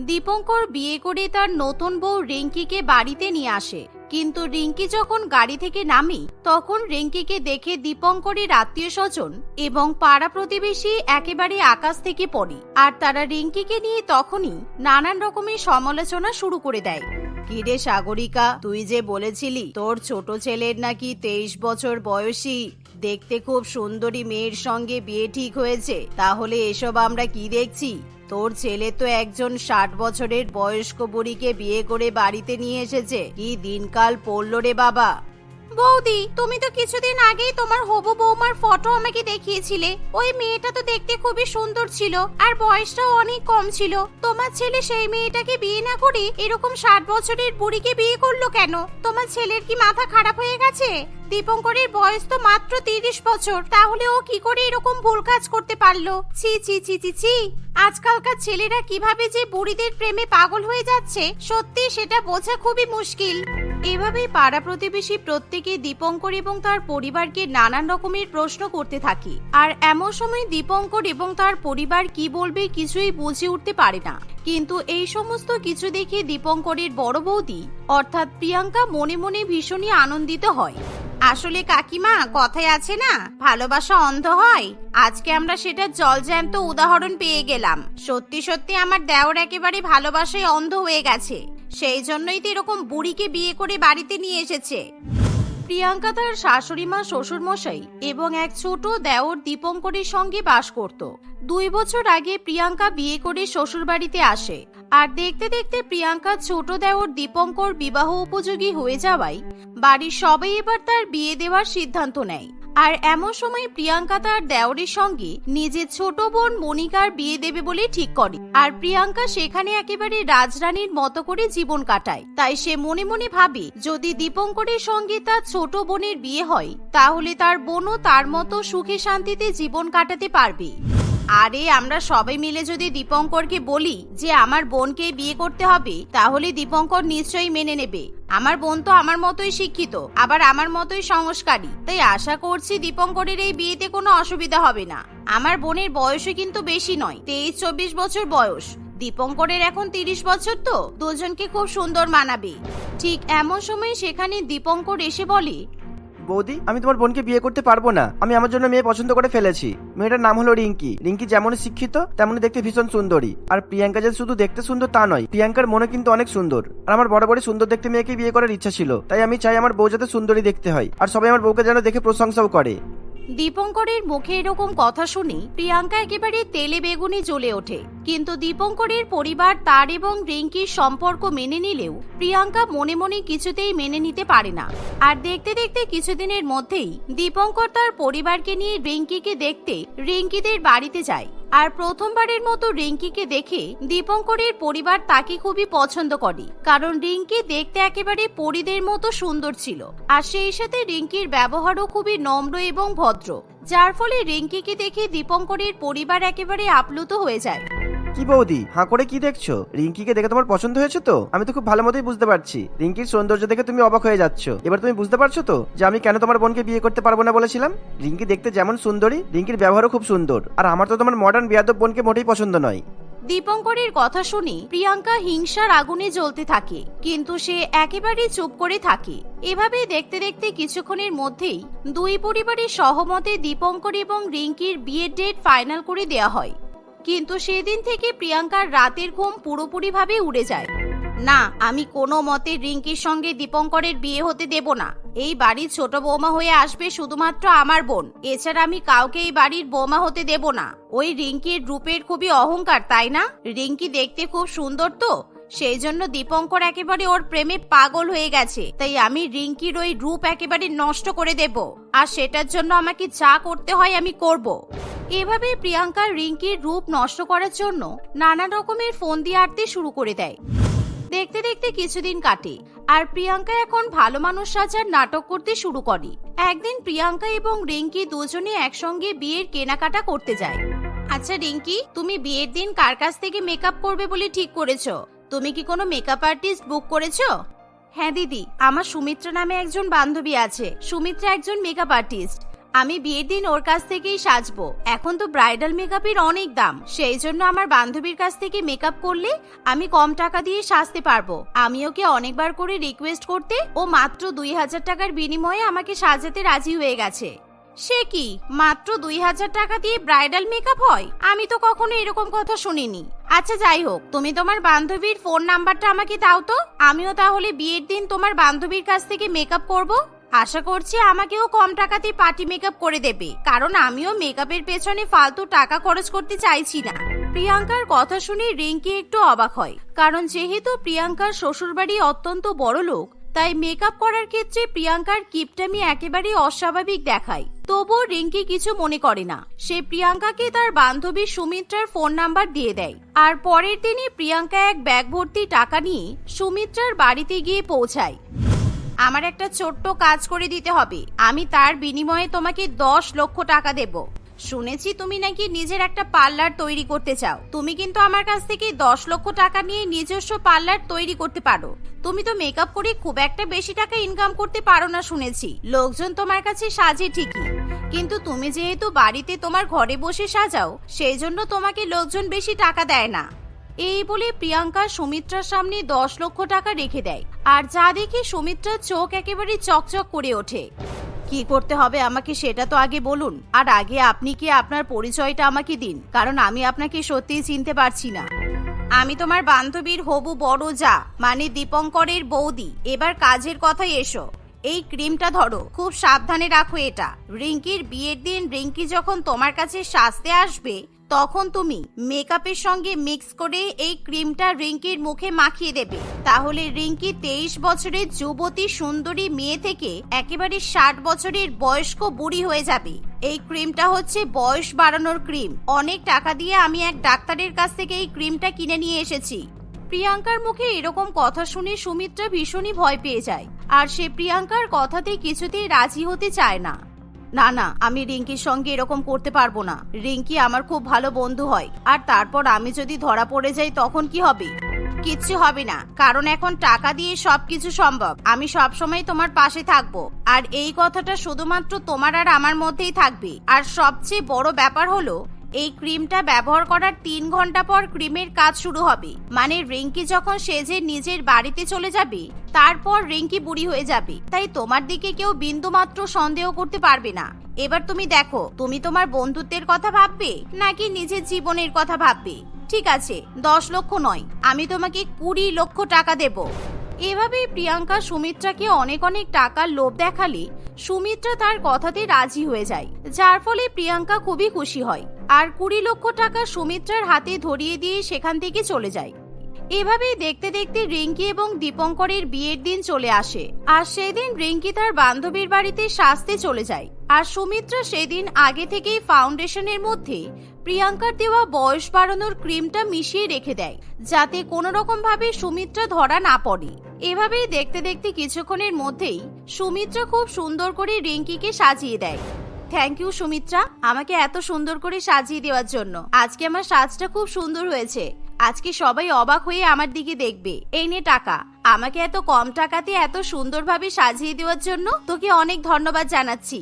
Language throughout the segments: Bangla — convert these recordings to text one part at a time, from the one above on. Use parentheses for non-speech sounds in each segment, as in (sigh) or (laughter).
দীপঙ্কর বিয়ে করে তার নতুন বউ রিঙ্কিকে বাড়িতে নিয়ে আসে। কিন্তু রিঙ্কি যখন গাড়ি থেকে নামি, তখন রিঙ্কিকে দেখে দীপঙ্করের আত্মীয় স্বজন এবং পাড়া প্রতিবেশী একেবারে আকাশ থেকে পড়ে। আর তারা রিঙ্কিকে নিয়ে তখনই নানান রকমের সমালোচনা শুরু করে দেয়। কিরে সাগরিকা, তুই যে বলেছিলি তোর ছোট ছেলের নাকি তেইশ বছর বয়সী। দেখতে খুব সুন্দরী মেয়ের সঙ্গে বিয়ে ঠিক হয়েছে। তাহলে এসব আমরা কি দেখছি? তোর ছেলে তো একজন ষাট বছরের বয়স্ক বুড়িকে বিয়ে করে বাড়িতে নিয়ে এসেছে। কি দিনকাল পড়ল রে বাবা? বৌদি, তুমি তো কিছুদিন আগেই তোমার হবু বৌমার ফটো আমাকে দেখিয়েছিলে। ওই মেয়েটা তো দেখতে খুবই সুন্দর ছিল, আর বয়সটাও অনেক কম ছিল। তোমার ছেলে সেই মেয়েটাকে বিয়ে না করে এরকম ষাট বছরের বুড়িকে বিয়ে করল কেন? তোমার ছেলের কি মাথা খারাপ হয়ে গেছে? দীপঙ্করের বয়স তো মাত্র তিরিশ বছর, তাহলে ও কি করে এরকম ভুল কাজ করতে পারল? ছি ছি ছি ছি ছি। আজকালকার ছেলেরা কীভাবে যে বুড়িদের প্রেমে পাগল হয়ে যাচ্ছে সত্যি সেটা বোঝা খুবই মুশকিল। এভাবেই পাড়া প্রতিবেশী প্রত্যেকে দীপঙ্কর এবং তার পরিবারকে নানান রকমের প্রশ্ন করতে থাকে। আর এমন সময় দীপঙ্কর এবং তার পরিবার কি বলবে কিছুই বুঝে উঠতে পারে না। কিন্তু এই সমস্ত কিছু দেখে দীপঙ্করের বড় বৌদি, অর্থাৎ প্রিয়াঙ্কা মনে মনে ভীষণই আনন্দিত হয়। আসলে কাকিমা, কথায় আছে না, ভালোবাসা অন্ধ হয়। আজকে আমরা সেটা জলজ্যান্ত উদাহরণ পেয়ে গেলাম। সত্যি সত্যি আমার দেওর একেবারে ভালোবাসায় অন্ধ হয়ে গেছে। সেই জন্যই তো এরকম বুড়িকে বিয়ে করে বাড়িতে নিয়ে এসেছে। প্রিয়াঙ্কা তার শাশুড়ি মা শ্বশুর মশাই এবং এক ছোট দেওর দীপঙ্করের সঙ্গে বাস করত। দুই বছর আগে প্রিয়াঙ্কা বিয়ে করে শ্বশুর বাড়িতে আসে। আর দেখতে দেখতে প্রিয়াঙ্কা ছোট দেওর দীপঙ্কর বিবাহ উপযোগী হয়ে যাওয়ায় বাড়ির সবাই এবার তার বিয়ে দেওয়ার সিদ্ধান্ত নেয়। আর এমন সময় প্রিয়াঙ্কা তার দেওরের সঙ্গে নিজের ছোট বোন মনিকার বিয়ে দেবে বলে ঠিক করে। আর প্রিয়াঙ্কা সেখানে একেবারে রাজরানীর মতো করে জীবন কাটায়। তাই সে মনে মনে ভাবে, যদি দীপঙ্করের সঙ্গে তার ছোট বোনের বিয়ে হয়, তাহলে তার বোনও তার মতো সুখে শান্তিতে জীবন কাটাতে পারবে। আরে, আমরা সবাই মিলে যদি দীপঙ্করকে বলি যে আমার বোনকে বিয়ে করতে হবে, তাহলে দীপঙ্কর নিশ্চয়ই মেনে নেবে। আমার বোন তো আমার মতোই শিক্ষিত, আবার আমার মতোই সংস্কারী। তাই আশা করছি দীপঙ্করের এই বিয়েতে কোনো অসুবিধা হবে না। আমার বোনের বয়সও কিন্তু বেশি নয়, তেইশ চব্বিশ বছর বয়স। দীপঙ্করের এখন তিরিশ বছর তো, দুজনকে খুব সুন্দর মানাবে। ঠিক এমন সময় সেখানে দীপঙ্কর এসে বলে বৌদি, আমি তোমার বোনকে বিয়ে করতে পারব না। আমি আমার জন্য মেয়ে পছন্দ করে ফেলেছি। মেয়েটার নাম হলো রিঙ্কি। রিঙ্কি যেমন শিক্ষিত, তেমনই দেখতে ভীষণ সুন্দরী। আর প্রিয়াঙ্কা যে শুধু দেখতে সুন্দর তা নয়, প্রিয়াঙ্কার মনে কিন্তু অনেক সুন্দর। আর আমার বড় বড় সুন্দর দেখতে মেয়েকে বিয়ে করার ইচ্ছা ছিল। তাই আমি চাই আমার বউ যাতে সুন্দরী দেখতে হয়। আর সবাই আমার বউকে যেন দেখে প্রশংসাও করে। দীপঙ্করের মুখে এরকম কথা শুনে প্রিয়াঙ্কা একেবারে তেলে বেগুনে জ্বলে ওঠে। কিন্তু দীপঙ্করের পরিবার তার এবং রিঙ্কির সম্পর্ক মেনে নিলেও প্রিয়াঙ্কা মনে মনে কিছুতেই মেনে নিতে পারে না। আর দেখতে দেখতে কিছুদিনের মধ্যেই দীপঙ্কর তার পরিবারকে নিয়ে রিঙ্কিকে দেখতে রিঙ্কিদের বাড়িতে যায়। আর প্রথমবারের মতো রিঙ্কিকে দেখে দীপঙ্করের পরিবার তাকে খুবই পছন্দ করে, কারণ রিঙ্কি দেখতে একেবারে পরিদের মতো সুন্দর ছিল। আর সেই সাথে রিঙ্কির ব্যবহারও খুবই নম্র এবং ভদ্র, যার ফলে রিঙ্কিকে দেখে দীপঙ্করের পরিবার একেবারে আপ্লুত হয়ে যায়। কি বৌদি, হাঁ করে কি দেখছ? রিঙ্কিকে দেখে তোমার পছন্দ হয়েছে তো? আমি তো খুব ভালো মতোই বুঝতে পারছি। রিঙ্কির সৌন্দর্য দেখে তুমি অবাক হয়ে যাচ্ছ। এবার তুমি বুঝতে পারছ তো যে আমি কেন তোমার বোনকে বিয়ে করতে পারব না বলেছিলাম? রিঙ্কি দেখতে যেমন সুন্দরী, রিঙ্কির ব্যবহারও খুব সুন্দর। আর আমার তো তোমার মডার্ন বিয়াদব বোনকে মোটেই পছন্দ নয়। দীপঙ্করের কথা শুনে, প্রিয়াঙ্কা হিংসার আগুনে জ্বলতে থাকে, কিন্তু সে একেবারে চুপ করে থাকে। এভাবে দেখতে দেখতে কিছুক্ষণের মধ্যেই দুই পরিবারের সহমতে দীপঙ্কর এবং রিঙ্কির বিয়ের ডেট ফাইনাল করে দেয়া হয়। কিন্তু সেদিন থেকে প্রিয়াঙ্কার রাতের ঘুম পুরোপুরিভাবে উড়ে যায়। না, আমি কোনো মতে রিঙ্কির সঙ্গে দীপঙ্করের বিয়ে হতে দেব না। এই বাড়ির ছোট বৌমা হয়ে আসবে শুধুমাত্র আমার বোন। এছাড়া আমি কাউকে এই বাড়ির বৌমা হতে দেব না। ওই রিঙ্কির রূপের খুবই অহংকার, তাই না? রিঙ্কি দেখতে খুব সুন্দর তো? সেই জন্য দীপঙ্কর একেবারে ওর প্রেমে পাগল হয়ে গেছে। তাই আমি রিঙ্কির ওই রূপ একেবারে নষ্ট করে দেব। আর সেটার জন্য আমাকে যা করতে হয় আমি করব। এভাবে প্রিয়াঙ্কা রিঙ্কির রূপ নষ্ট করার জন্য নানা রকমের ফোন দিয়ে আটতে শুরু করে দেয়। দেখতে দেখতে কিছুদিন কাটে, আর প্রিয়াঙ্কা এখন ভালো মানুষ সাজার নাটক করতে শুরু করে। একদিন প্রিয়াঙ্কা এবং রিঙ্কি দুজনে একসঙ্গে বিয়ের কেনাকাটা করতে যায়। আচ্ছা রিঙ্কি, তুমি বিয়ের দিন কার কাছ থেকে মেকআপ করবে বলে ঠিক করেছ? তুমি কি কোনো মেকআপ আর্টিস্ট বুক করেছ? হ্যাঁ দিদি। আমার সুমিত্রা নামে একজন বান্ধবী আছে। সুমিত্রা একজন মেকআপ আর্টিস্ট আমি বিয়ের দিন ওর কাছ থেকেই সাজবো। এখন তো ব্রাইডাল মেকআপের অনেক দাম। সেই জন্য আমার বান্ধবীর কাছ থেকে মেকআপ করলে আমি কম টাকা দিয়ে সাজতে পারব। আমি ওকে অনেকবার করে রিকোয়েস্ট করতে ও মাত্র দুই হাজার টাকার বিনিময়ে আমাকে সাজাতে রাজি হয়ে গেছে। সে কি, মাত্র দুই হাজার টাকা দিয়ে ব্রাইডাল মেকআপ হয়? আমি তো কখনো এরকম কথা শুনিনি। আচ্ছা যাই হোক, তুমি তোমার বান্ধবীর ফোন নাম্বারটা আমাকে দাও তো। আমিও তাহলে বিয়ের দিন তোমার বান্ধবীর কাছ থেকে মেকআপ করব। আশা করছি আমাকেও কম টাকাতে পার্টি মেকআপ করে দেবে। কারণ আমিও মেকআপের পেছনে ফালতু টাকা খরচ করতে চাইছি না। প্রিয়াঙ্কার কথা শুনে রিঙ্কি একটু অবাক হয়। কারণ যেহেতু প্রিয়াঙ্কার শ্বশুরবাড়ি অত্যন্ত বড় লোক তাই মেকআপ করার ক্ষেত্রে প্রিয়াঙ্কার কিপটামি একেবারেই অস্বাভাবিক দেখায় তবুও রিঙ্কি কিছু মনে করে না। সে প্রিয়াঙ্কাকে তার বান্ধবী সুমিত্রার ফোন নাম্বার দিয়ে দেয়। আর পরের দিনই প্রিয়াঙ্কা এক ব্যাগ ভর্তি টাকা নিয়ে সুমিত্রার বাড়িতে গিয়ে পৌঁছায়। আমার একটা ছোট্ট কাজ করে দিতে হবে। আমি তার বিনিময়ে তোমাকে দশ লক্ষ টাকা দেব। শুনেছি তুমি নাকি নিজের একটা পার্লার তৈরি করতে চাও। তুমি কিন্তু আমার কাছ থেকে দশ লক্ষ টাকা নিয়ে নিজস্ব পার্লার তৈরি করতে পারো। তুমি তো মেকআপ করে খুব একটা বেশি টাকা ইনকাম করতে পারো না শুনেছি। লোকজন তোমার কাছে সাজে ঠিকই। কিন্তু তুমি যেহেতু বাড়িতে তোমার ঘরে বসে সাজাও সেই জন্য তোমাকে লোকজন বেশি টাকা দেয় না। এই বলে প্রিয়াঙ্কা সুমিত্রার সামনে দশ লক্ষ টাকা রেখে দেয়। আর যা দেখে সুমিত্রার চোখ একেবারে চকচক করে ওঠে। কি করতে হবে আমাকে সেটা তো আগে বলুন। আর আগে আপনি কি আপনার পরিচয়টা আমাকে দিন, কারণ আমি আপনাকে সত্যিই চিনতে পারছি না। আমি তোমার বান্ধবীর হবু বড় যা মানে দীপঙ্করের বৌদি। এবার কাজের কথাই এসো। এই ক্রিমটা ধরো, খুব সাবধানে রাখো এটা। রিঙ্কির বিয়ের দিন রিঙ্কি যখন তোমার কাছে সাজতে আসবে তখন তুমি মেকআপের সঙ্গে মিক্স করে এই ক্রিমটা রিঙ্কির মুখে মাখিয়ে দেবে। তাহলে রিঙ্কি তেইশ বছরের যুবতী সুন্দরী মেয়ে থেকে একেবারে ষাট বছরের বয়স্ক বুড়ি হয়ে যাবে। এই ক্রিমটা হচ্ছে বয়স বাড়ানোর ক্রিম। অনেক টাকা দিয়ে আমি এক ডাক্তারের কাছ থেকে এই ক্রিমটা কিনে নিয়ে এসেছি। প্রিয়াঙ্কার মুখে এরকম কথা শুনে সুমিত্রা ভীষণই ভয় পেয়ে যায়। আর সে প্রিয়াঙ্কার কথাতে কিছুতেই রাজি হতে চায় না। না না, আমি রিঙ্কির সঙ্গে এরকম করতে পারব না। রিঙ্কি আমার খুব ভালো বন্ধু হয়। আর তারপর আমি যদি ধরা পড়ে যাই, তখন কি হবে? কিচ্ছু হবে না, কারণ এখন টাকা দিয়ে সবকিছু সম্ভব। আমি সব সময় তোমার পাশে থাকব। আর এই কথাটা শুধুমাত্র তোমার আর আমার মধ্যেই থাকবে। আর সবচেয়ে বড় ব্যাপার হলো এই ক্রিমটা ব্যবহার করার তিন ঘণ্টা পর ক্রিমের কাজ শুরু হবে। মানে রিঙ্কি যখন সেজে নিজের বাড়িতে চলে যাবে, তারপর রিঙ্কি বুড়ি হয়ে যাবে। তাই তোমার দিকে কেউ বিন্দু মাত্র সন্দেহ করতে পারবে না। এবার তুমি দেখো, তুমি তোমার বন্ধুত্বের কথা ভাববে, নাকি নিজের জীবনের কথা ভাববে? ঠিক আছে, দশ লক্ষ নয়, আমি তোমাকে কুড়ি লক্ষ টাকা দেব। এভাবেই প্রিয়াঙ্কা সুমিত্রাকে অনেক অনেক টাকার লোভ দেখালে সুমিত্রা তার কথাতে রাজি হয়ে যায়, যার ফলে প্রিয়াঙ্কা খুবই খুশি হয়। আর কুড়ি লক্ষ টাকা সুমিত্রার হাতে ধরিয়ে দিয়ে সেখান থেকে চলে যায়। এভাবেই দেখতে দেখতে রিঙ্কি এবং দীপঙ্করের বিয়ের দিন চলে আসে। আর সেদিন রিঙ্কি তার বান্ধবীর বাড়িতে সাজতে চলে যায়। আর সুমিত্রা সেদিন আগে থেকেই ফাউন্ডেশনের মধ্যে প্রিয়াঙ্কার দেওয়া বয়স বাড়ানোর ক্রিমটা মিশিয়ে রেখে দেয়, যাতে কোনো রকম ভাবে সুমিত্রা ধরা না পড়ে। এভাবেই দেখতে দেখতে কিছুক্ষণের মধ্যেই সুমিত্রা খুব সুন্দর করে রিঙ্কিকে সাজিয়ে দেয়। Thank you Sumitra. আমাকে এত সুন্দর করে সাজিয়ে দেওয়ার জন্য। আজকে আমার সাজটা খুব সুন্দর হয়েছে। আজকে সবাই অবাক হয়ে আমার দিকে দেখবে। এই নে টাকা। আমাকে এত কম টাকাতে এত সুন্দরভাবে সাজিয়ে দেওয়ার জন্য তোকে অনেক ধন্যবাদ জানাচ্ছি।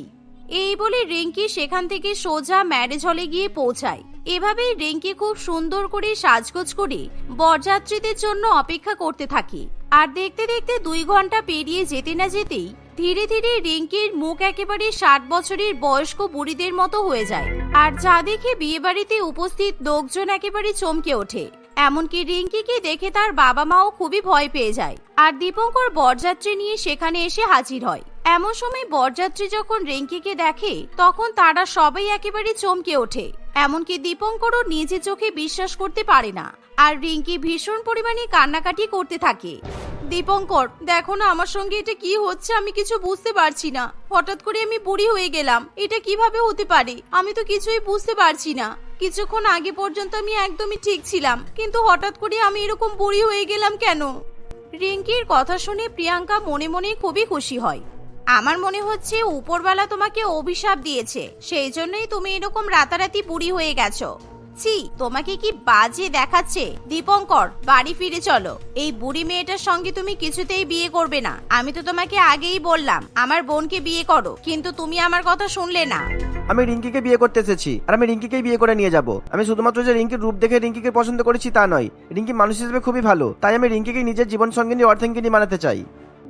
এই বলে রিঙ্কি সেখান থেকে সোজা ম্যারেজ হলে গিয়ে পৌঁছায়। এভাবেই রিঙ্কি খুব সুন্দর করে সাজগোজ করে বরযাত্রীদের জন্য অপেক্ষা করতে থাকে। আর দেখতে দেখতে দুই ঘণ্টা পেরিয়ে যেতে না যেতেই ধীরে ধীরে রিঙ্কির মুখ একেবারে ষাট বছরের বয়স্ক বুড়িদের মতো হয়ে যায়। আর যা দেখে বিয়ে বাড়িতে উপস্থিত লোকজন একেবারে চমকে ওঠে। এমনকি রিঙ্কিকে দেখে তার বাবা মাও খুবই ভয় পেয়ে যায়। আর দীপঙ্কর বরযাত্রী নিয়ে সেখানে এসে হাজির হয়। এমন সময় বরযাত্রী যখন রিঙ্কিকে দেখে, তখন তারা সবাই একেবারে চমকে ওঠে। এমনকি দীপঙ্করও নিজে চোখে বিশ্বাস করতে পারে না। আর রিঙ্কি ভীষণ পরিমাণে কান্নাকাটি করতে থাকে। দীপঙ্কর, দেখো না আমার সঙ্গে এটা কি হচ্ছে আমি কিছু বুঝতে পারছি না। হঠাৎ করে আমি বুড়ি হয়ে গেলাম। এটা কীভাবে হতে পারে? আমি তো কিছুই বুঝতে পারছি না। কিছুক্ষণ আগে পর্যন্ত আমি একদমই ঠিক ছিলাম। কিন্তু হঠাৎ করে আমি এরকম বুড়ি হয়ে গেলাম কেন? রিঙ্কির কথা শুনে প্রিয়াঙ্কা মনে মনে খুবই খুশি হয়। আমার মনে হচ্ছে উপরবেলা তোমাকে অভিশাপ দিয়েছে, সেই জন্যই তুমি এরকম রাতারাতি বুড়ি হয়ে গেছো। ছি, তোমাকে কি বাজে দেখাচ্ছে? দীপঙ্কর, বাড়ি ফিরে চলো। এই বুড়ি মেয়েটার সঙ্গে তুমি কিছুতেই বিয়ে করবে না। আমি তো তোমাকে আগেই বললাম, আমার বোনকে বিয়ে করো, কিন্তু তুমি আমার কথা শুনলে না। আমি রিঙ্কিকে বিয়ে করতে এসেছি, আর আমি রিঙ্কিকেই বিয়ে করে নিয়ে যাব। আমি শুধুমাত্র যে রিঙ্কির রূপ দেখে রিঙ্কিকে পছন্দ করেছি তা নয়, রিঙ্কি মানুষ হিসেবে খুবই ভালো, তাই আমি রিঙ্কিকে নিজের জীবন সঙ্গিনী অর্থেঙ্গিনী মানাতে চাই।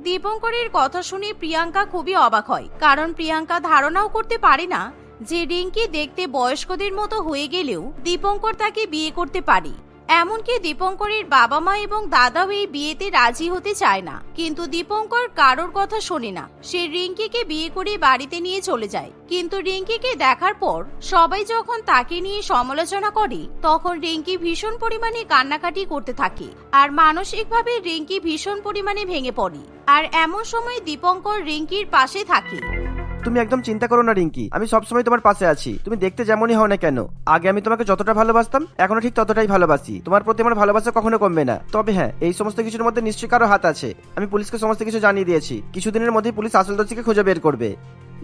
দীপঙ্করের কথা শুনে প্রিয়াঙ্কা খুবই অবাক হয়, কারণ প্রিয়াঙ্কা ধারণাও করতে পারে না যে রিঙ্কি দেখতে বয়স্কদের মতো হয়ে গেলেও দীপঙ্কর তাকে বিয়ে করতে পারে। এমনকি দীপঙ্করের বাবা মা এবং দাদাও এই বিয়েতে রাজি হতে চায় না। কিন্তু দীপঙ্কর কারোর কথা শোনে না। সে রিঙ্কিকে বিয়ে করে বাড়িতে নিয়ে চলে যায়। কিন্তু রিঙ্কিকে দেখার পর সবাই যখন তাকে নিয়ে সমালোচনা করে, তখন রিঙ্কি ভীষণ পরিমাণে কান্নাকাটি করতে থাকে। আর মানসিকভাবে রিঙ্কি ভীষণ পরিমাণে ভেঙে পড়ে। আর এমন সময় দীপঙ্কর রিঙ্কির পাশে থাকে। তুমি একদম চিন্তা করো না, রিঙ্কি। আমি সবসময় তোমার পাশে আছি। তুমি দেখতে যেমনই হও না কেন। আগে আমি তোমাকে যতটা ভালোবাসতাম, এখনও ঠিক ততটাই ভালোবাসি। তোমার প্রতি আমার ভালোবাসা কখনো কমবে না। তবে হ্যাঁ এই সমস্ত কিছুর মধ্যে নিশ্চয়ই কারও হাত আছে। আমি পুলিশকে সমস্ত কিছু জানিয়ে দিয়েছি। কিছুদিনের মধ্যেই পুলিশ আসল দোষীকে খুঁজে বের করবে।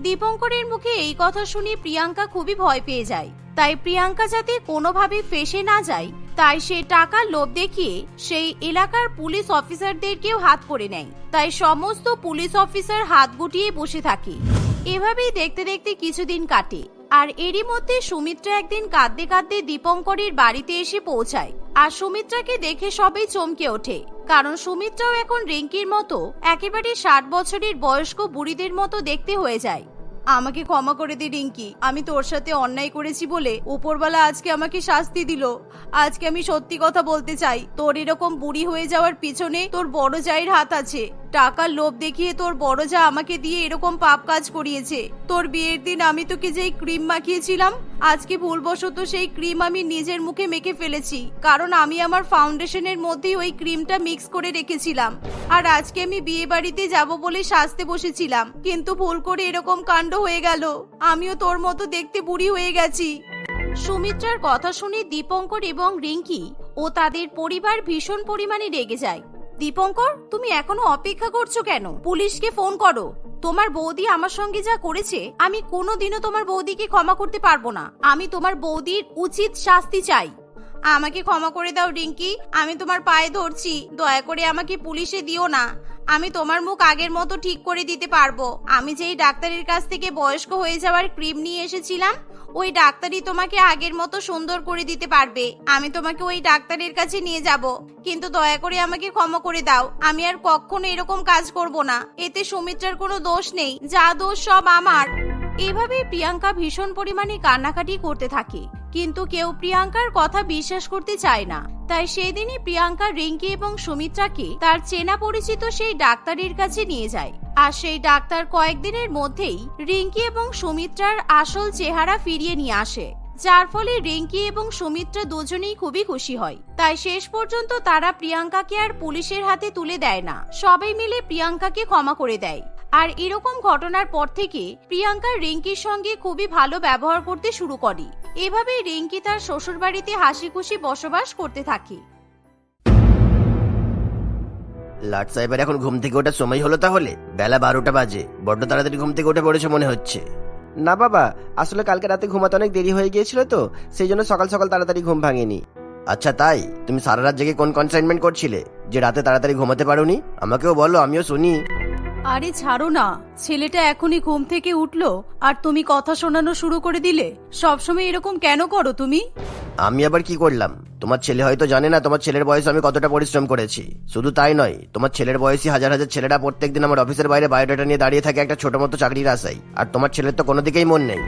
দীপঙ্করের মুখে এই কথা শুনে প্রিয়াঙ্কা খুবই ভয় পেয়ে যায়। তাই প্রিয়াঙ্কা যাতে কোনোভাবে ফেসে না যায়, তাই সে টাকার লোভ দেখিয়ে সেই এলাকার পুলিশ অফিসারদেরকেও হাত করে নেয়। তাই সমস্ত পুলিশ অফিসার হাত গুটিয়ে বসে থাকে। এভাবেই দেখতে দেখতে কিছুদিন কাটে। আর এরই মধ্যে সুমিত্রা একদিন কাঁদতে কাঁদতে দীপঙ্করের বাড়িতে এসে পৌঁছায়। আর সুমিত্রাকে দেখে সবাই চমকে ওঠে। কারণ সুমিত্রাও এখন রিঙ্কির মতো একেবারে ষাট বছরের বয়স্ক বুড়িদের মতো দেখতে হয়ে যায়। আমাকে ক্ষমা করে দি রিঙ্কি, আমি তোর সাথে অন্যায় করেছি বলে উপরবেলা আজকে আমাকে শাস্তি দিল। আজকে আমি সত্যি কথা বলতে চাই, তোর এরকম বুড়ি হয়ে যাওয়ার পিছনে তোর বড় জায়ের হাত আছে। টাকার লোভ দেখিয়ে তোর বড় যা আমাকে দিয়ে এরকম পাপ কাজ করিয়েছে। তোর বিয়ের দিন আমি তোকে যেই ক্রিম মাখিয়েছিলাম, আজকে ভুলবশত সেই ক্রিম আমি নিজের মুখে মেখে ফেলেছি, কারণ আমি আমার ফাউন্ডেশনের মধ্যেই ওই ক্রিমটা মিক্স করে রেখেছিলাম। আর আজকে আমি বিয়ে বাড়িতে যাব বলে সাজতে বসেছিলাম, কিন্তু ভুল করে এরকম কাণ্ড হয়ে গেল। আমিও তোর মতো দেখতে বুড়ি হয়ে গেছি। সুমিত্রার কথা শুনে দীপঙ্কর এবং রিঙ্কি ও তাদের পরিবার ভীষণ পরিমাণে রেগে যায়। দীপঙ্কর, তুমি এখনও অপেক্ষা করছ কেন? পুলিশকে ফোন করো। তোমার বৌদি আমার সঙ্গে যা করেছে, আমি কোনোদিনও তোমার বৌদিকে ক্ষমা করতে পারব না। আমি তোমার বৌদির উচিত শাস্তি চাই। আমাকে ক্ষমা করে দাও, রিঙ্কি। আমি তোমার পায়ে ধরছি। দয়া করে আমাকে পুলিশে দিও না। আমি তোমার মুখ আগের মতো ঠিক করে দিতে পারব। আমি যেই ডাক্তারের কাছ থেকে বয়স্ক হয়ে যাওয়ার ক্রিম নিয়ে এসেছিলাম ওই ডাক্তারই তোমাকে আগের মতো সুন্দর করে দিতে পারবে। আমি তোমাকে ওই ডাক্তারের কাছে নিয়ে যাব। কিন্তু দয়া করে আমাকে ক্ষমা করে দাও। আমি আর কখনো এরকম কাজ করব না। এতে সুমিত্রার কোনো দোষ নেই। যা দোষ সব আমার। এভাবে প্রিয়াঙ্কা ভীষণ পরিমাণে কান্নাকাটি করতে থাকে। কিন্তু কেউ প্রিয়াঙ্কার কথা বিশ্বাস করতে চায় না। তাই সেদিনই প্রিয়াঙ্কা রিঙ্কি এবং সুমিত্রাকে তার চেনা পরিচিত সেই ডাক্তারের কাছে নিয়ে যায়। আর সেই ডাক্তার কয়েকদিনের মধ্যেই রিঙ্কি এবং সুমিত্রার আসল চেহারা ফিরিয়ে নিয়ে আসে। যার ফলে রিঙ্কি এবং সুমিত্রা দুজনেই খুবই খুশি হয়। তাই শেষ পর্যন্ত তারা প্রিয়াঙ্কাকে আর পুলিশের হাতে তুলে দেয় না। সবাই মিলে প্রিয়াঙ্কাকে ক্ষমা করে দেয়। আর এরকম ঘটনার পর থেকে প্রিয়াঙ্কা রিঙ্কির সঙ্গে খুবই ভালো ব্যবহার করতে শুরু করে। এভাবে রিঙ্কি তার শ্বশুরবাড়িতে হাসি খুশি বসবাস করতে থাকে। লাট সাহেবের এখন ঘুম থেকে ওঠার সময় হলো তাহলে? বেলা বারোটা বাজে। বড্ড তাড়াতাড়ি ঘুম থেকে উঠে পড়েছে মনে হচ্ছে। না বাবা আসলে কালকে রাতে ঘুমাতে অনেক দেরি হয়ে গিয়েছিল তো সেই জন্য সকাল সকাল তাড়াতাড়ি ঘুম ভাঙেনি। আচ্ছা তাই? তুমি সারা রাত জেগে কোন কনসাইনমেন্ট করছিলে? যে রাতে তাড়াতাড়ি ঘুমাতে পারোনি? আমাকেও বলো আমিও শুনি। আরে ছাড়ো না ছেলেটা এখনই ঘুম থেকে উঠল আর তুমি কথা শোনানো শুরু করে দিলে। সবসময় এরকম কেন করো তুমি? আমি আবার কি করলাম? তোমার ছেলে হয়তো জানে না তোমার ছেলের বয়সে আমি কতটা পরিশ্রম করেছি। শুধু তাই নয়, তোমার ছেলের বয়সী হাজার হাজার ছেলেরা প্রত্যেক দিন আমার অফিসের বাইরে বায়োডাটা নিয়ে দাঁড়িয়ে থাকে একটা ছোট মতো চাকরির আশায়। আর তোমার ছেলের তো কোনো দিকেই মন নেই।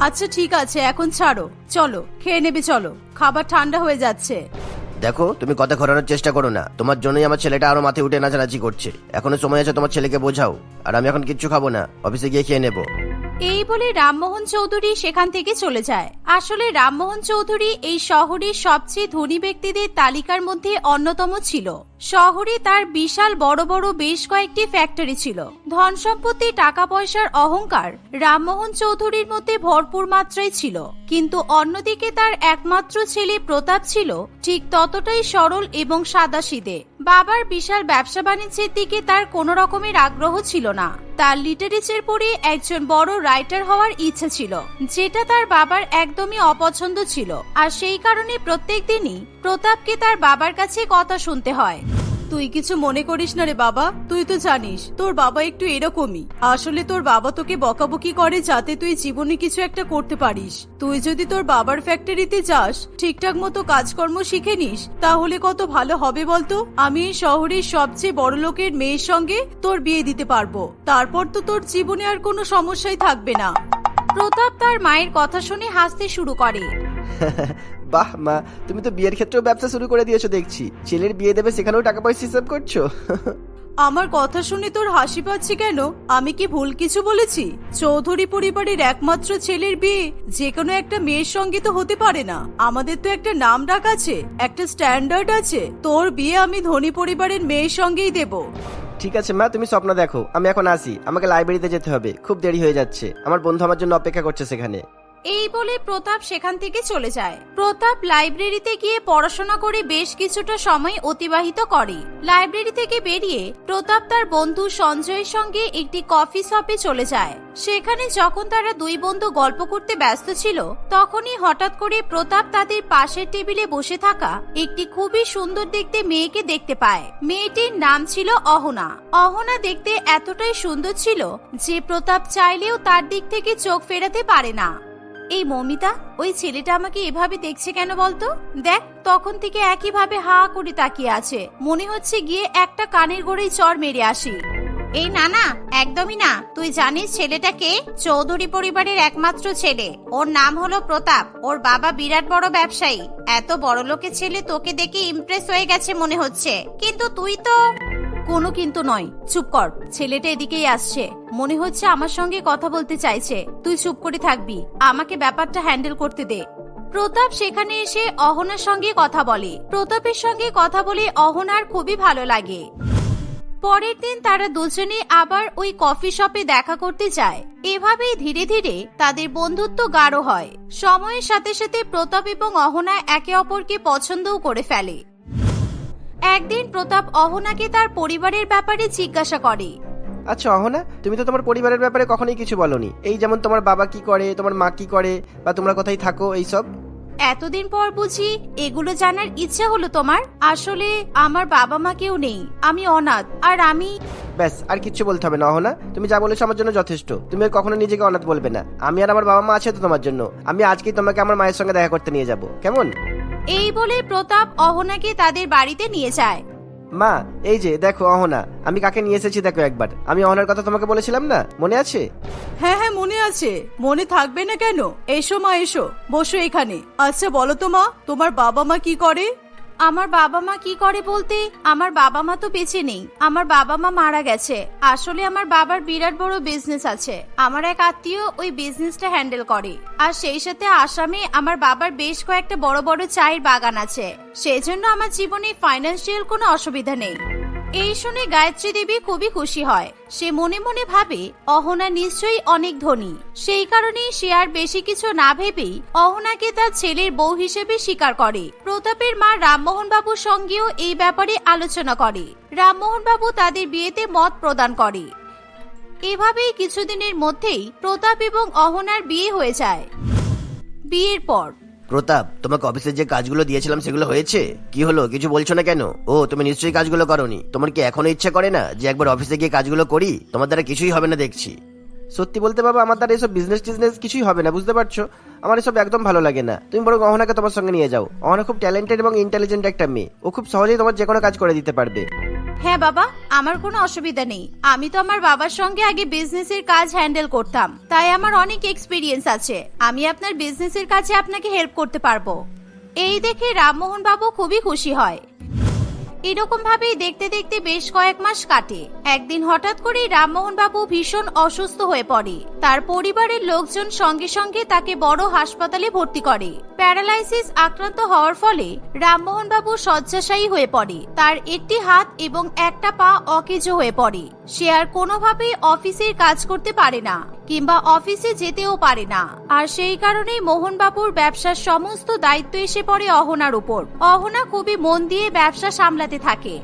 আচ্ছা ঠিক আছে, এখন ছাড়ো। চলো, খেয়ে নেবে, চলো। খাবার ঠান্ডা হয়ে যাচ্ছে। দেখো, তুমি কথা ঘোরানোর চেষ্টা করো না। তোমার জন্যই আমার ছেলেটা আরও মাথায় উঠে নাচানাচি করছে। এখনও সময় আছে তোমার ছেলেকে বোঝাও, আর আমি এখন কিচ্ছু খাব না। অফিসে গিয়ে খেয়ে নেব। এই বলে রামমোহন চৌধুরী সেখান থেকে চলে যায়। আসলে রামমোহন চৌধুরী এই শহরের সবচেয়ে ধনী ব্যক্তিদের তালিকার মধ্যে অন্যতম ছিল। শহরে তার বিশাল বড় বড় বেশ কয়েকটি ফ্যাক্টরি ছিল। ধন সম্পত্তি টাকা পয়সার অহংকার রামমোহন চৌধুরীর মধ্যে ভরপুর মাত্রায় ছিল। কিন্তু অন্যদিকে তার একমাত্র ছেলে প্রতাপ ছিল, ঠিক ততটাই সরল এবং সাদাসিদে বাবার বিশাল ব্যবসা বাণিজ্যের দিকে তার কোনো রকমের আগ্রহ ছিল না। তার লিটারেচার পড়ে একজন বড় রাইটার হওয়ার ইচ্ছে ছিল, যেটা তার বাবার একদমই অপছন্দ ছিল। আর সেই কারণে প্রত্যেক দিনই প্রতাপকে তার বাবার কাছে কথা শুনতে হয়। তুই কিছু মনে করিস না রে বাবা, তুই তো জানিস, তোর বাবা একটু এরকমই। আসলে তোর বাবা তোকে বকাবকি করে যাতে তুই জীবনে কিছু একটা করতে পারিস। তুই যদি তোর বাবার ফ্যাক্টরিতে যাস, ঠিকঠাক মতো কাজকর্ম শিখে নিস, তাহলে কত ভালো হবে বলতো? আমি এই শহরের সবচেয়ে বড় লোকের মেয়ের সঙ্গে তোর বিয়ে দিতে পারব। তারপর তো তোর জীবনে আর কোনো সমস্যাই থাকবে না। প্রতাপ তার মায়ের কথা শুনে হাসতে শুরু করে। (laughs) বাহ মা তুমি তো বিয়ের ক্ষেত্রেও ব্যবসা শুরু করে দিয়েছ দেখছি। ছেলের বিয়ে দেবে সেখানেও টাকা পয়সা হিসাব করছ? আমার কথা শুনে তোর হাসি পাচ্ছে কেন? আমি কি ভুল কিছু বলেছি? চৌধুরী পরিবারের একমাত্র ছেলের বিয়ে যে কোনো একটা মেয়ের সঙ্গে তো হতে পারে না। আমাদের তো একটা নাম ডাক আছে একটা স্ট্যান্ডার্ড আছে। তোর বিয়ে আমি ধনী পরিবারের মেয়ের সঙ্গেই দেব। ঠিক আছে মা তুমি স্বপ্ন দেখো। আমি এখন আসি। আমাকে লাইব্রেরিতে যেতে হবে। খুব দেরি হয়ে যাচ্ছে। আমার বন্ধু আমার জন্য অপেক্ষা করছে সেখানে। এই বলে প্রতাপ সেখান থেকে চলে যায়। প্রতাপ লাইব্রেরিতে গিয়ে পড়াশোনা করে বেশ কিছুটা সময় অতিবাহিত করে। লাইব্রেরি থেকে বেরিয়ে প্রতাপ তার বন্ধু সঞ্জয়ের সঙ্গে একটি কফি শপে চলে যায়। সেখানে যখন তারা দুই বন্ধু গল্প করতে ব্যস্ত ছিল, তখনই হঠাৎ করে প্রতাপ তাদের পাশের টেবিলে বসে থাকা একটি খুবই সুন্দর দেখতে মেয়েকে দেখতে পায়। মেয়েটির নাম ছিল অহনা। অহনা দেখতে এতটাই সুন্দর ছিল যে প্রতাপ চাইলেও তার দিক থেকে চোখ ফেরাতে পারে না। এই মমিতা, ওই ছেলেটা আমাকে এভাবে দেখছে কেন বলতো? দেখ, তখন থেকে একইভাবে হা করে তাকিয়ে আছে। মনে হচ্ছে গিয়ে একটা কানের গোড়েই চর মেরে আসি। এই না না, একদমই না। তুই জানিস ছেলেটা কে? চৌধুরী পরিবারের একমাত্র ছেলে। ওর নাম হলো প্রতাপ। ওর বাবা বিরাট বড় ব্যবসায়ী। এত বড় লোকের ছেলে তোকে দেখে ইমপ্রেস হয়ে গেছে মনে হচ্ছে। কিন্তু তুই তো কোনো কিন্তু নয়। চুপ কর, ছেলেটা এদিকেই আসছে। মনে হচ্ছে আমার সঙ্গে কথা বলতে চাইছে। তুই চুপ করে থাকবি। আমাকে ব্যাপারটা হ্যান্ডেল করতে দে। প্রতাপ সেখানে এসে অহনার সঙ্গে কথা বলে। প্রতাপের সঙ্গে কথা বলে অহনার খুবই ভালো লাগে। পরের দিন তারা দুজনে আবার ওই কফি শপে দেখা করতে যায়। এভাবেই ধীরে ধীরে তাদের বন্ধুত্ব গাঢ় হয়। সময়ের সাথে সাথে প্রতাপ এবং অহনা একে অপরকে পছন্দও করে ফেলে। একদিন প্রতাপ অহনাকে তার পরিবারের ব্যাপারে জিজ্ঞাসা করে। আচ্ছা অহনা তুমি তো তোমার পরিবারের ব্যাপারে কখনোই কিছু বলনি। এই যেমন তোমার বাবা কি করে তোমার মা কি করে বা তোমরা কোথায় থাকো এইসব? এতদিন পর বুঝি এগুলো জানার ইচ্ছে হলো তোমার। আসলে আমার বাবা মা কেউ নেই আমি অনাথ আর আমি ব্যাস আর কিচ্ছু বলতে হবে না অহনা। তুমি যা বলেছ আমার জন্য যথেষ্ট। তুমি আর কখনো নিজেকে অনাথ বলবে না। আমি আর আমার বাবা মা আছে তো তোমার জন্য। আমি আজকেই তোমাকে আমার মায়ের সঙ্গে দেখা করতে নিয়ে যাব। কেমন? এই বলে প্রতাপ অহনাকে তাদের বাড়িতে নিয়ে যায়। মা এই যে দেখো অহনা আমি কাকে নিয়ে এসেছি দেখো একবার। আমি অহনার কথা তোমাকে বলেছিলাম না? মনে আছে? হ্যাঁ হ্যাঁ মনে আছে। মনে থাকবে না কেন? এসো মা এসো বসো এখানে। আচ্ছা বলো তো মা তোমার বাবা মা কি করে? আমার বাবা মা কি করে বলতে? আমার বাবা মা তো বেঁচে নেই। আমার বাবা মা মারা গেছে। আসলে আমার বাবার বিরাট বড় বিজনেস আছে। আমার এক আত্মীয় ওই বিজনেসটা হ্যান্ডেল করে। আর সেই সাথে আসামে আমার বাবার বেশ কয়েকটা বড় বড় চায়ের বাগান আছে। সেজন্য আমার জীবনে ফাইন্যান্সিয়াল কোনো অসুবিধা নেই। এই শুনে গায়ত্রী দেবী খুবই খুশি হয়। সে মনে মনে ভাবে, অহনা নিশ্চয়ই অনেক ধনী। সেই কারণেই সে আর বেশি কিছু না ভেবেই অহনাকে তার ছেলের বউ হিসেবে স্বীকার করে। প্রতাপের মা রামমোহন বাবুর সঙ্গেও এই ব্যাপারে আলোচনা করে। রামমোহন বাবু তাদের বিয়েতে মত প্রদান করে। এভাবেই কিছুদিনের মধ্যেই প্রতাপ এবং অহনার বিয়ে হয়ে যায়। বিয়ের পর প্রতাপ, তোমাকে অফিসে যে কাজগুলো দিয়েছিলাম সেগুলো হয়েছে? কি হলো? কিছু বলছো না কেন? ও, তুমি নিশ্চয়ই কাজগুলো করনি। তোমার কি এখনও ইচ্ছা করে না যে একবার অফিসে গিয়ে কাজগুলো করি? তোমার দ্বারা কিছুই হবে না দেখছি। সত্যি বলতে বাবা, আমার দ্বারা এসব বিজনেস টিজনেস কিছুই হবে না, বুঝতে পারছ? আমার এসব একদম ভালো লাগে না। তুমি বরং অহনাকে তোমার সঙ্গে নিয়ে যাও। অহনা খুব ট্যালেন্টেড এবং ইন্টেলিজেন্ট একটা মেয়ে। ও খুব সহজেই তোমার যে কোনো কাজ করে দিতে পারবে। হ্যাঁ বাবা, আমার কোনো অসুবিধা নেই। আমি তো আমার বাবার সঙ্গে আগে বিজনেসের কাজ হ্যান্ডেল করতাম। তাই আমার অনেক এক্সপিরিয়েন্স আছে। আমি আপনার বিজনেসের কাছে আপনাকে হেল্প করতে পারব। এই দেখে রামমোহন বাবু খুবই খুশি হয়। এরকম ভাবেই দেখতে দেখতে বেশ কয়েক মাস কাটে। একদিন হঠাৎ করেই রামমোহন বাবু ভীষণ অসুস্থ হয়ে পড়ে। তার পরিবারের লোকজন সঙ্গে সঙ্গে তাকে বড় হাসপাতালে ভর্তি করে। প্যারালাইসিস আক্রান্ত হওয়ার ফলে রামমোহন বাবু শয্যাশায়ী হয়ে পড়ে। তার একটি হাত এবং একটা পা অকেজো হয়ে পড়ে। সে আর কোনোভাবেই অফিসের কাজ করতে পারে না। কিংবা অফিসে যেতেও পারে না। আর সেই কারণেই মোহনবাবুর ব্যবসার সমস্ত দায়িত্ব এসে পড়ে অহনার উপর। অহনা খুবই মন দিয়ে ব্যবসা সামলাতে থাকে।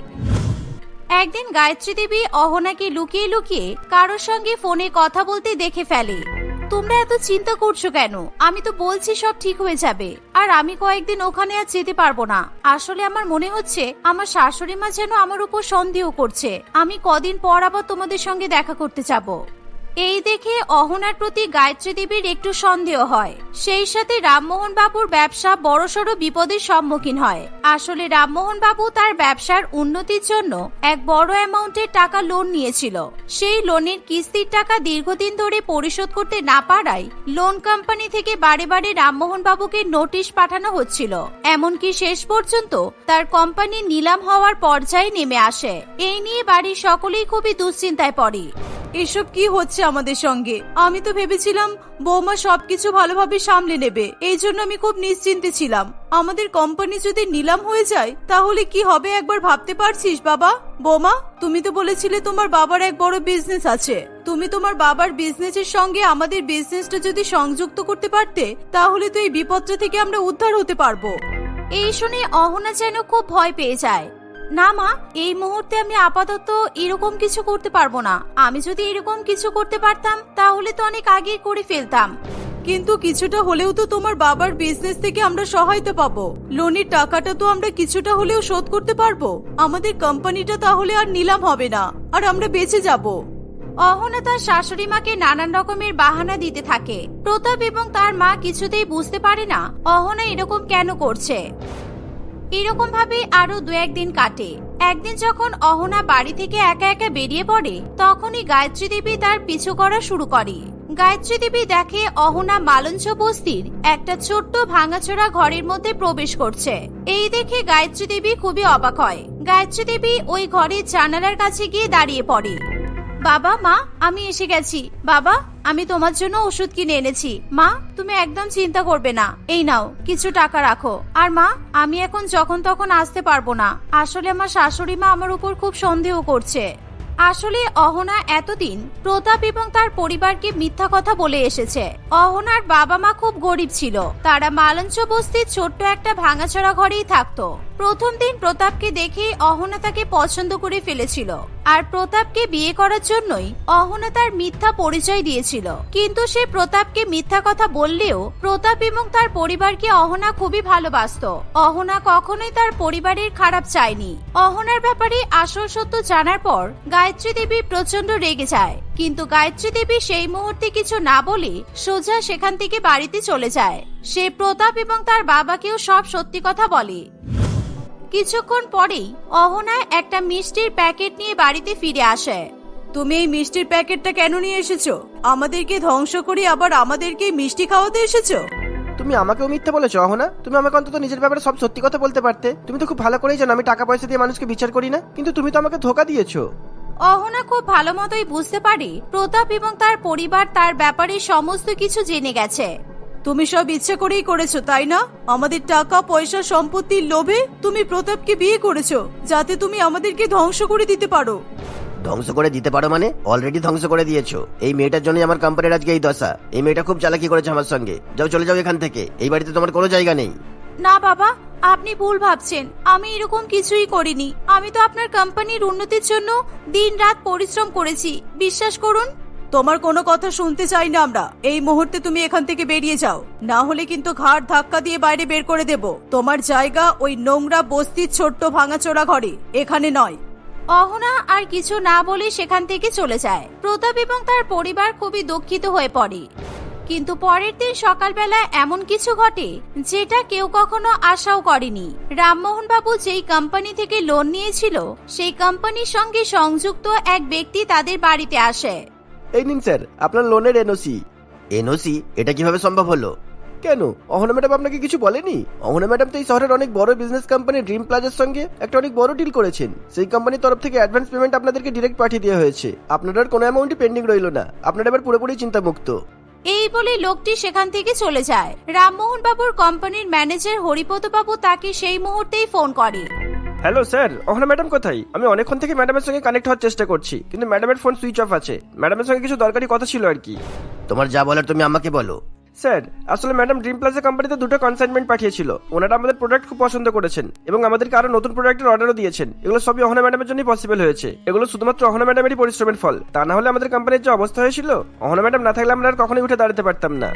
একদিন গায়ত্রী দেবী অহনাকে লুকিয়ে লুকিয়ে কারোর সঙ্গে ফোনে কথা বলতে দেখে ফেলে। তোমরা এত চিন্তা করছ কেন? আমি তো বলছি সব ঠিক হয়ে যাবে। আর আমি কয়েকদিন ওখানে আর যেতে পারব না। আসলে আমার মনে হচ্ছে আমার শাশুড়ি মা যেন আমার উপর সন্দেহ করছে। আমি কদিন পর আবার তোমাদের সঙ্গে দেখা করতে যাব। এই দেখে অহনার প্রতি গায়ত্রী দেবীর একটু সন্দেহ হয়। সেই সাথে রামমোহন বাবুর ব্যবসা বড়সড় বিপদের সম্মুখীন হয়। আসলে রামমোহন বাবু তার ব্যবসার উন্নতির জন্য এক বড় অ্যামাউন্টের টাকা লোন নিয়েছিল। সেই লোনের কিস্তির টাকা দীর্ঘদিন ধরে পরিশোধ করতে না পারায় লোন কোম্পানি থেকে বারে বারে রামমোহন বাবুকে নোটিশ পাঠানো হচ্ছিল। এমনকি শেষ পর্যন্ত তার কোম্পানি নিলাম হওয়ার পর্যায়ে নেমে আসে। এই নিয়ে বাড়ির সকলেই খুবই দুশ্চিন্তায় পড়ে। এসব কি হচ্ছে আমাদের সঙ্গে। আমি তো ভেবেছিলাম বৌমা সবকিছু ভালোভাবে সামলে নেবে। এই জন্য আমি খুব নিশ্চিন্তে ছিলাম। আমাদের কোম্পানি যদি নিলাম হয়ে যায়, তাহলে কি হবে একবার ভাবতে পারছিস বাবা? বৌমা, তুমি তো বলেছিলে তোমার বাবার এক বড় বিজনেস আছে। তুমি তোমার বাবার বিজনেসের সঙ্গে আমাদের বিজনেসটা যদি সংযুক্ত করতে পারতে, তাহলে তো এই বিপদটা থেকে আমরা উদ্ধার হতে পারব। এই শুনে অহনা যেন খুব ভয় পেয়ে যায়। না মা এই মুহূর্তে আমি আপাতত এরকম কিছু করতে পারব না। আমি যদি এরকম কিছু করতে পারতাম তাহলে তো অনেক আগে করে ফেলতাম। কিন্তু কিছুটা হলেও তো তোমার বাবার বিজনেস থেকে আমরা সহায়তা পাবো। লোনের টাকাটা তো আমরা কিছুটা হলেও শোধ করতে পারব। আমাদের কোম্পানিটা তাহলে আর নিলাম হবে না আর আমরা বেঁচে যাব। অহনা তার শাশুড়ি মাকে নানান রকমের বাহানা দিতে থাকে। প্রতাপ এবং তার মা কিছুতেই বুঝতে পারে না অহনা এরকম কেন করছে। এরকম ভাবে আরও দু একদিন কাটে। একদিন যখন অহনা বাড়ি থেকে একা একা বেরিয়ে পড়ে, তখনই গায়ত্রী দেবী তার পিছু করা শুরু করে। গায়ত্রী দেবী দেখে অহনা মালঞ্চ বস্তির একটা ছোট্ট ভাঙাচোরা ঘরের মধ্যে প্রবেশ করছে। এই দেখে গায়ত্রী দেবী খুবই অবাক হয়। গায়ত্রী দেবী ওই ঘরের জানালার কাছে গিয়ে দাঁড়িয়ে পড়ে। বাবা, মা, আমি এসে গেছি। বাবা, আমি তোমার জন্য ওষুধ কিনে এনেছি। মা, তুমি একদম চিন্তা করবে না। এই নাও, কিছু টাকা রাখো। আর মা, আমি এখন যখন তখন আসতে পারব না। আসলে আমার শাশুড়ি মা আমার উপর খুব সন্দেহ করছে। আসলে অহনা এতদিন প্রতাপ এবং তার পরিবারকে মিথ্যা কথা বলে এসেছে। অহনার বাবা মা খুব গরিব ছিল। তারা মালঞ্চ বস্তির ছোট্ট একটা ভাঙাচড়া ঘরেই থাকতো। প্রথম দিন প্রতাপকে দেখে অহনা তাকে পছন্দ করে ফেলেছিল। আর প্রতাপকে বিয়ে করার জন্যই অহনা তার মিথ্যা পরিচয় দিয়েছিল। কিন্তু সে প্রতাপকে মিথ্যা কথা বললেও প্রতাপ এবং তার পরিবারকে অহনা খুবই ভালোবাসতো। অহনা কখনোই তার পরিবারের খারাপ চায়নি। অহনার ব্যাপারে আসল সত্য জানার পর গায়ত্রী দেবী প্রচণ্ড রেগে যায়। কিন্তু গায়ত্রী দেবী সেই মুহূর্তে কিছু না বলে সোজা সেখান থেকে বাড়িতে চলে যায়। সে প্রতাপ এবং তার বাবাকেও সব সত্যি কথা বলে। কিছুক্ষণ পরেই অহনা একটা মিষ্টির প্যাকেট নিয়ে বাড়িতে ফিরে আসে। তুমি এই মিষ্টির প্যাকেটটা কেন নিয়ে এসেছ? আমাদেরকে ধ্বংস করে আবার আমাদেরকে মিষ্টি খাওয়াতে এসেছ? তুমি আমাকেও মিথ্যে বলেছ অহনা। তুমি আমাকে অন্তত নিজের ব্যাপারে সব সত্যি কথা বলতে পারতে। তুমি তো খুব ভালো করেই জানো আমি টাকা পয়সা দিয়ে মানুষকে বিচার করি না। কিন্তু তুমি তো আমাকে ধোকা দিয়েছ। অহনা খুব ভালো মতোই বুঝতে পারি প্রতাপ এবং তার পরিবার তার ব্যাপারে সমস্ত কিছু জেনে গেছে। তুমি সব ইচ্ছে করেই করেছ তাই না? আমাদের টাকা পয়সা সম্পত্তির লোভে তুমি প্রতাপকে বিয়ে করেছ যাতে তুমি আমাদেরকে ধ্বংস করে দিতে পারো। ধ্বংস করে দিতে পারো মানে? অলরেডি ধ্বংস করে দিয়েছ। এই মেয়েটার জন্যই আমার কোম্পানির আজকে এই দশা। এই মেয়েটা খুব চালাকি করেছে আমার সঙ্গে। যাও চলে যাও এখান থেকে। এই বাড়িতে তোমার কোনো জায়গা নেই। না বাবা আপনি ভুল ভাবছেন। আমি এরকম কিছুই করিনি। আমি তো আপনার কোম্পানির উন্নতির জন্য দিন রাত পরিশ্রম করেছি। বিশ্বাস করুন। তোমার কোনো কথা শুনতে চাই না আমরা। এই মুহূর্তে তুমি এখান থেকে বেরিয়ে যাও। না হলে কিন্তু ঘাট ধাক্কা দিয়ে বাইরে বের করে দেব। তোমার জায়গা ওই নোংরা বস্তির ছোট্ট ভাঙাচোরা ঘরে। এখানে নয়। অহনা আর কিছু না বলে সেখান থেকে চলে যায়। প্রতাপ এবং তার পরিবার খুবই দুঃখিত হয়ে পড়ে। কিন্তু পরের দিন সকালবেলা এমন কিছু ঘটে যেটা কেউ কখনো আশাও করেনি। রামমোহন বাবু যেই কোম্পানি থেকে লোন নিয়েছিল সেই কোম্পানির সঙ্গে সংযুক্ত এক ব্যক্তি তাদের বাড়িতে আসে। এই নিন স্যার আপনার লোনের এনওসি এনওসি এটা কীভাবে সম্ভব হলো? কেন? অহনা ম্যাডাম আপনাকে কিছু বলেনি? অহনা ম্যাডাম তো এই শহরের অনেক বড় বিজনেস কোম্পানি ড্রিম প্লাজার সঙ্গে একটা অনেক বড় ডিল করেছেন। সেই কোম্পানির তরফ থেকে অ্যাডভান্স পেমেন্ট আপনাদেরকে ডিরেক্ট পাঠিয়ে দেওয়া হয়েছে। আপনার আর কোনো অ্যামাউন্টই পেন্ডিং রইল না। আপনারা এবার পুরোপুরি চিন্তামুক্ত। এই বলে লোকটি সেখান থেকে চলে যায়। রামমোহন বাবুর কোম্পানির ম্যানেজার হরিপদ বাবু তাকে সেই মুহূর্তেই ফোন করে। হ্যালো স্যার ওখানে ম্যাডাম কোথায়? আমি অনেকক্ষণ থেকে ম্যাডামের সঙ্গে কানেক্ট হওয়ার চেষ্টা করছি কিন্তু ম্যাডামের ফোন সুইচ অফ আছে। ম্যাডামের সঙ্গে কিছু দরকারি কথা ছিল আর কি। তোমার যা বলার তুমি আমাকে বলো। স্যার, আসলে ম্যাডাম ড্রিম প্লাজা কোম্পানিতে দুটো কনসাইনমেন্ট পাঠিয়েছিল। ওনারা আমাদের প্রোডাক্ট খুব পছন্দ করেছেন এবং আমাদেরকে আরও নতুন প্রোডাক্টের অর্ডারও দিয়েছেন। এগুলো সবই অহনা ম্যাডামের জন্যই পসিবল হয়েছে। এগুলো শুধুমাত্র অহনা ম্যাডামেরই পরিশ্রমের ফল। তা না হলে আমাদের কোম্পানির যে অবস্থা হয়েছিল, অহনা ম্যাডাম না থাকলে আমরা আর কখনোই উঠে দাঁড়াতে পারতাম না।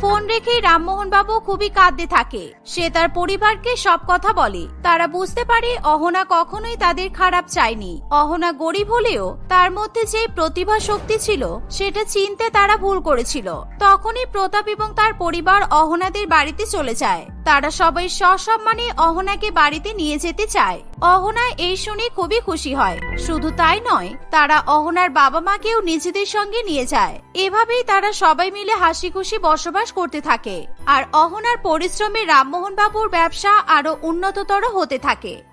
ফোন রেখে রামমোহন বাবু খুবই কাঁদতে থাকে। সে তার পরিবারকে সব কথা বলে। তারা বুঝতে পারে অহনা কখনোই তাদের খারাপ চায়নি। অহনা গরিব হলেও তার মধ্যে যে প্রতিভা শক্তি ছিল, সেটা চিনতে তারা ভুল করেছিল। তখনই প্রতাপ এবং তার পরিবার অহনাদের বাড়িতে চলে যায়। তারা সবাই সসম্মানে অহনাকে বাড়িতে নিয়ে যেতে চায়। অহনা এই শুনে খুবই খুশি হয়। শুধু তাই নয়, তারা অহনার বাবা মাকেও নিজেদের সঙ্গে নিয়ে যায়। এভাবেই তারা সবাই মিলে হাসি খুশি বসবাস করতে থাকে। আর অহনার পরিশ্রমে রামমোহন বাবুর ব্যবসা আরও উন্নততর হতে থাকে।